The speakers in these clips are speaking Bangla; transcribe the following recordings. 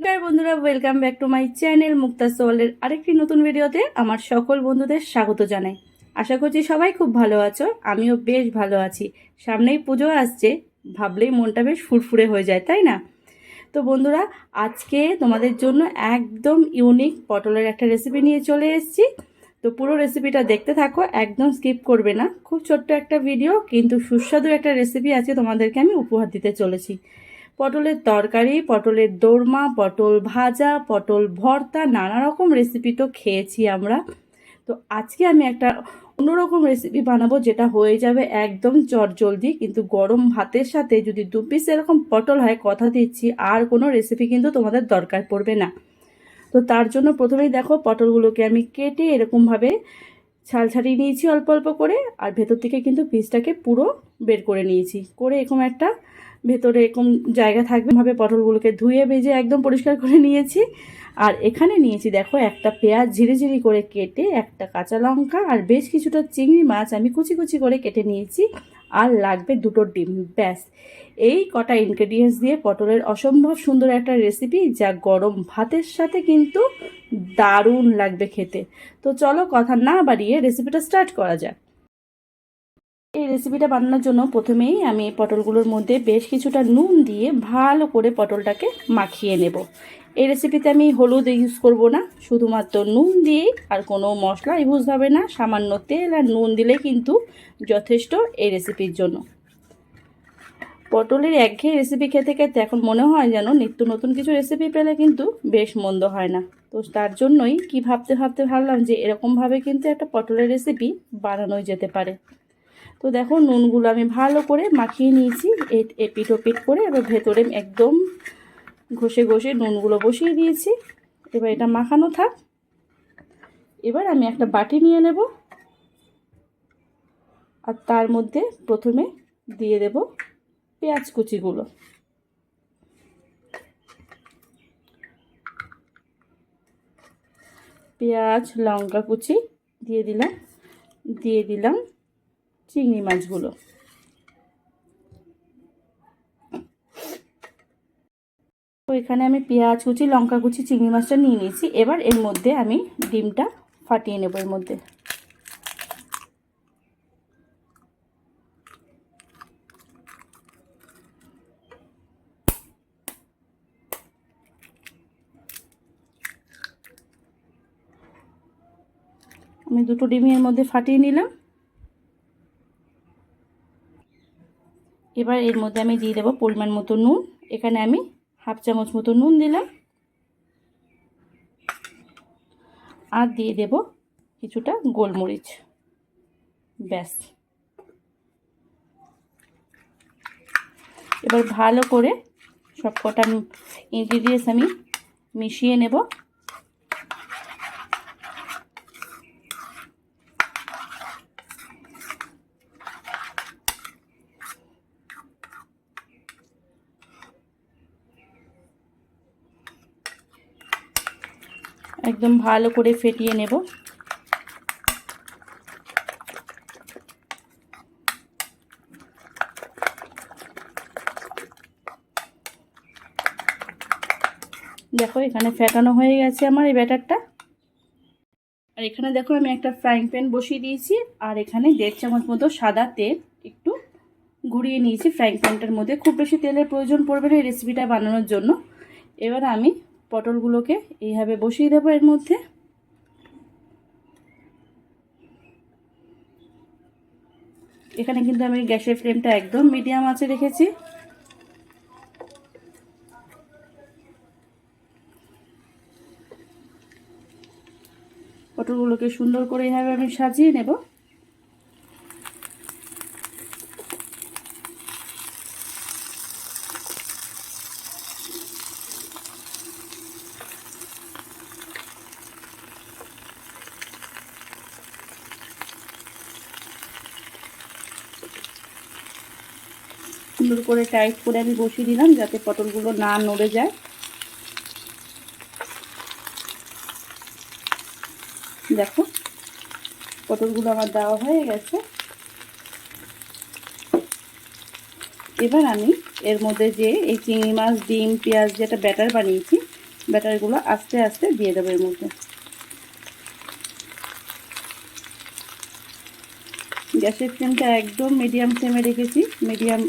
নমস্কার বন্ধুরা welcome back to my channel Mukta সোয়ালের আরেকটি নতুন ভিডিওতে আমার সকল বন্ধুদের স্বাগত জানাই। আশা করছি সবাই খুব ভালো আছো, আমিও বেশ ভালো আছি। সামনেই পুজো আসছে, ভাবলেই মনটা বেশ ফুরফুরে হয়ে যায়, তাই না? তো বন্ধুরা, আজকে তোমাদের জন্য একদম ইউনিক পটলের একটা রেসিপি নিয়ে চলে এসেছি। তো পুরো রেসিপিটা দেখতে থাকো, একদম স্কিপ করবে না। খুব ছোট্ট একটা ভিডিও কিন্তু সুস্বাদু একটা রেসিপি আছে তোমাদেরকে আমি উপহার দিতে চলেছি। পটলের তরকারি, পটলের দোরমা, পটল ভাজা, পটল ভর্তা, নানা রকম রেসিপি তো খেয়েছি আমরা। তো আজকে আমি একটা অন্যরকম রেসিপি বানাবো যেটা হয়ে যাবে একদম চটজলদি, কিন্তু গরম ভাতের সাথে যদি দু পিস এরকম পটল হয়, কথা দিচ্ছি, আর কোনো রেসিপি কিন্তু তোমাদের দরকার পড়বে না। তো তার জন্য প্রথমেই দেখো পটলগুলোকে আমি কেটে এরকমভাবে ছাল ছাড়িয়ে নিয়েছি অল্প অল্প করে, আর ভেতর থেকে কিন্তু পিসটাকে পুরো বের করে নিয়েছি। করে এরকম একটা ভেতরে এরকম জায়গা থাকবে ভাবে পটলগুলোকে ধুয়ে ভেজে একদম পরিষ্কার করে নিয়েছি। আর এখানে নিয়েছি, দেখো, একটা পেঁয়াজ ঝিরিঝিরি করে কেটে একটা কাঁচা লঙ্কা আর বেশ কিছুটা চিংড়ি মাছ আমি কুচি কুচি করে কেটে নিয়েছি। আর লাগবে দুটো ডিম, ব্যাস। এই কটা ইনগ্রেডিয়েন্টস দিয়ে পটলের অসম্ভব সুন্দর একটা রেসিপি যা গরম ভাতের সাথে কিন্তু দারুণ লাগবে খেতে। তো চলো কথা না বাড়িয়ে রেসিপিটা স্টার্ট করা যাক। এই রেসিপিটা বানানোর জন্য প্রথমেই আমি পটলগুলোর মধ্যে বেশ কিছুটা নুন দিয়ে ভালো করে পটলটাকে মাখিয়ে নেব। এই রেসিপিতে আমি হলুদ ইউজ করব না, শুধুমাত্র নুন দিয়েই, আর কোনো মশলা ইউজ হবে না, সামান্য তেল আর নুন দিলে কিন্তু যথেষ্ট এই রেসিপির জন্য। পটলের একঘেয়ে রেসিপি খেতে খেতে এখন মনে হয় যেন নিত্য নতুন কিছু রেসিপি পেলে কিন্তু বেশ মন্দ হয় না। তো তার জন্যই কি ভাবতে ভাবতে ভাবলাম যে এরকমভাবে কিন্তু একটা পটলের রেসিপি বানানোই যেতে পারে। তো দেখো নুনগুলো আমি ভালো করে মাখিয়ে নিয়েছি এপিট ওপিট করে এবার ভেতরে একদম ঘষে ঘষে নুনগুলো বসিয়ে দিয়েছি। এবার এটা মাখানো থাক। এবার আমি একটা বাটি নিয়ে নেব আর তার মধ্যে প্রথমে দিয়ে দেব পেঁয়াজ কুচিগুলো। পেঁয়াজ, লঙ্কা কুচি দিয়ে দিলাম দিয়ে দিলাম চিংড়ি মাছগুলো। তো এখানে আমি পেঁয়াজ কুচি, লঙ্কা কুচি, চিংড়ি মাছটা নিয়ে নিয়েছি। এবার এর মধ্যে আমি ডিমটা ফাটিয়ে নেব এর মধ্যে। আমি দুটো ডিমের মধ্যে ফাটিয়ে নিলাম। এবার এর মধ্যে আমি দিয়ে দেবো পরিমাণ মতো নুন। এখানে আমি হাফ চামচ মতো নুন দিলাম। আর দিয়ে দেব কিছুটা গোলমরিচ। ব্যাস। এবার ভালো করে সব কটা ইনগ্রিডিয়েন্টস আমি মিশিয়ে নেব। একদম ভালো করে ফেটিয়ে নেব। দেখো, এখানে ফেটানো হয়ে গেছে আমার এই ব্যাটারটা। আর এখানে দেখো, আমি একটা ফ্রাইং প্যান বসিয়ে দিয়েছি, আর এখানে দেড় চামচ মতো সাদা তেল একটু ঘুরিয়ে নিয়েছি ফ্রাইং প্যানটার মধ্যে। খুব বেশি তেলের প্রয়োজন পড়বে না এই রেসিপিটা বানানোর জন্য। এবার আমি পটলগুলোকে এইভাবে বসিয়ে দেবো এর মধ্যে। এখানে কিন্তু আমি গ্যাসের ফ্লেমটা একদম মিডিয়াম আছে রেখেছি। পটলগুলোকে সুন্দর করে এইভাবে আমি সাজিয়ে নেব। সুন্দর করে টাইট করে আমি বসিয়ে দিলাম যাতে পটলগুলো না নড়ে যায়। দেখো, পটলগুলো আমার দেওয়া হয়ে গেছে। এবার আমি এর মধ্যে যে এই চিংড়ি মাছ, ডিম, পেঁয়াজ যে একটা ব্যাটার বানিয়েছি, ব্যাটারগুলো আস্তে আস্তে দিয়ে দেবো এর মধ্যে। গ্যাসের ফ্লেমটা একদম মিডিয়াম ফ্লেমে রেখেছি। মিডিয়াম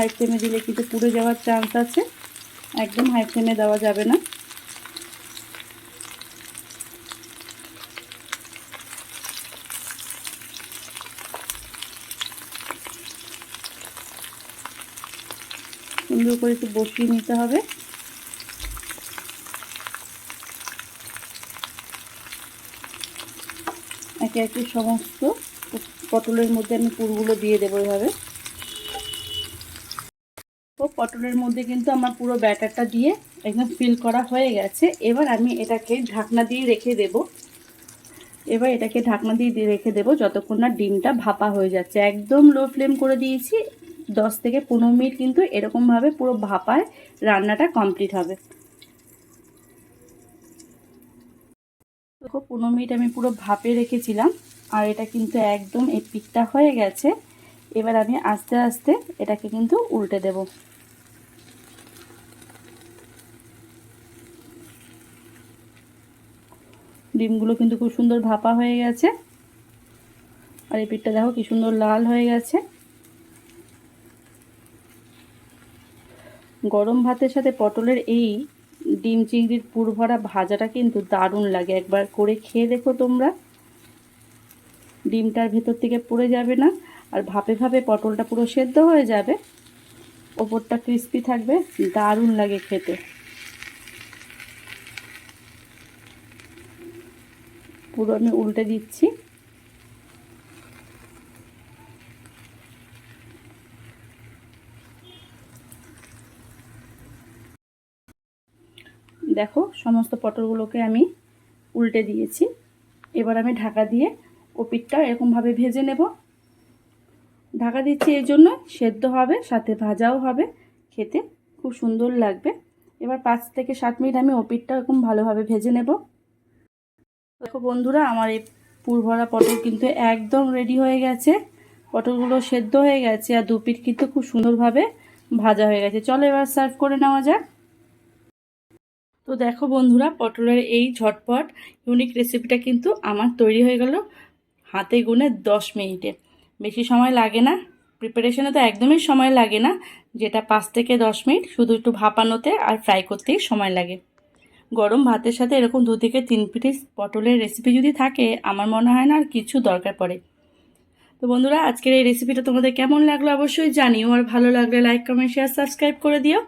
হাই ফ্লেমে দিলে কিন্তু পুড়ে যাওয়ার চান্স আছে। একদম হাই ফ্লেমে দেওয়া যাবে না। সুন্দর করে একটু বসিয়ে নিতে হবে। একে একে সমস্ত পটলের মধ্যে আমি পুরগুলো দিয়ে দেবো এভাবে। পটলের মধ্যে কিন্তু আমার পুরো ব্যাটারটা দিয়ে একদম ফিল করা হয়ে গেছে। এবার আমি এটাকে ঢাকনা দিয়ে রেখে দেব। এবার এটাকে ঢাকনা দিয়ে রেখে দেবো যতক্ষণ না ডিমটা ভাপা হয়ে যাচ্ছে। একদম লো ফ্লেম করে দিয়েছি। দশ থেকে পনেরো মিনিট কিন্তু এরকমভাবে পুরো ভাপায় রান্নাটা কমপ্লিট হবে। দেখো, পনেরো মিনিট আমি পুরো ভাপে রেখেছিলাম আর এটা কিন্তু একদম এই পিকটা হয়ে গেছে। এবার আমি আস্তে আস্তে এটাকে কিন্তু উল্টে দেব। ডিমগুলো কিন্তু খুব সুন্দর ভাপা হয়ে গেছে। আর এই পিঠটা দেখো কি সুন্দর লাল হয়ে গেছে। গরম ভাতের সাথে পটলের এই ডিম চিংড়ির পুর ভরা ভাজাটা কিন্তু দারুণ লাগে। একবার করে খেয়ে দেখো তোমরা। ডিমটার ভেতর থেকে পড়ে যাবে না, আর ভাপে ভাপে পটলটা পুরো সেদ্ধ হয়ে যাবে। ওপরটা ক্রিস্পি থাকবে, দারুণ লাগে খেতে। পুরো আমি উল্টে দিচ্ছি। দেখো, সমস্ত পটলগুলোকে আমি উল্টে দিয়েছি। এবার আমি ঢাকা দিয়ে ও পিঠটা এরকমভাবে ভেজে নেব। ঢাকা দিচ্ছি এই জন্য, সেদ্ধ হবে, সাথে ভাজাও হবে, খেতে খুব সুন্দর লাগবে। এবার পাঁচ থেকে সাত মিনিট আমি ওপিটটা এরকম ভালোভাবে ভেজে নেব। দেখো বন্ধুরা, আমার এই পুরভরা পটল কিন্তু একদম রেডি হয়ে গেছে। পটলগুলো সেদ্ধ হয়ে গেছে আর দু পিঠ কিন্তু খুব সুন্দরভাবে ভাজা হয়ে গেছে। চলো এবার সার্ভ করে নেওয়া যাক। তো দেখো বন্ধুরা, পটলের এই ঝটপট ইউনিক রেসিপিটা কিন্তু আমার তৈরি হয়ে গেল হাতে গুনে দশ মিনিটে। বেশি সময় লাগে না প্রিপারেশনে তো একদমই সময় লাগে না, যেটা পাঁচ থেকে দশ মিনিট, শুধু একটু ভাপানোতে আর ফ্রাই করতেই সময় লাগে। গরম ভাতের সাথে এরকম দু থেকে তিন পিস পটলের রেসিপি যদি থাকে, আমার মনে হয় না আর কিছু দরকার পড়ে। তো বন্ধুরা, আজকের এই রেসিপিটা তোমাদের কেমন লাগল অবশ্যই জানিও, আর ভালো লাগলে লাইক কমেন্ট শেয়ার সাবস্ক্রাইব করে দিও।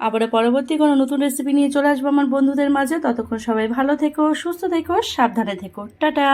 আবার পরবর্তী কোনো নতুন রেসিপি নিয়ে চলে আসব আমার বন্ধুদের মাঝে। ততক্ষণ সবাই ভালো থেকো, সুস্থ থেকো, সাবধানে থেকো। টাটা!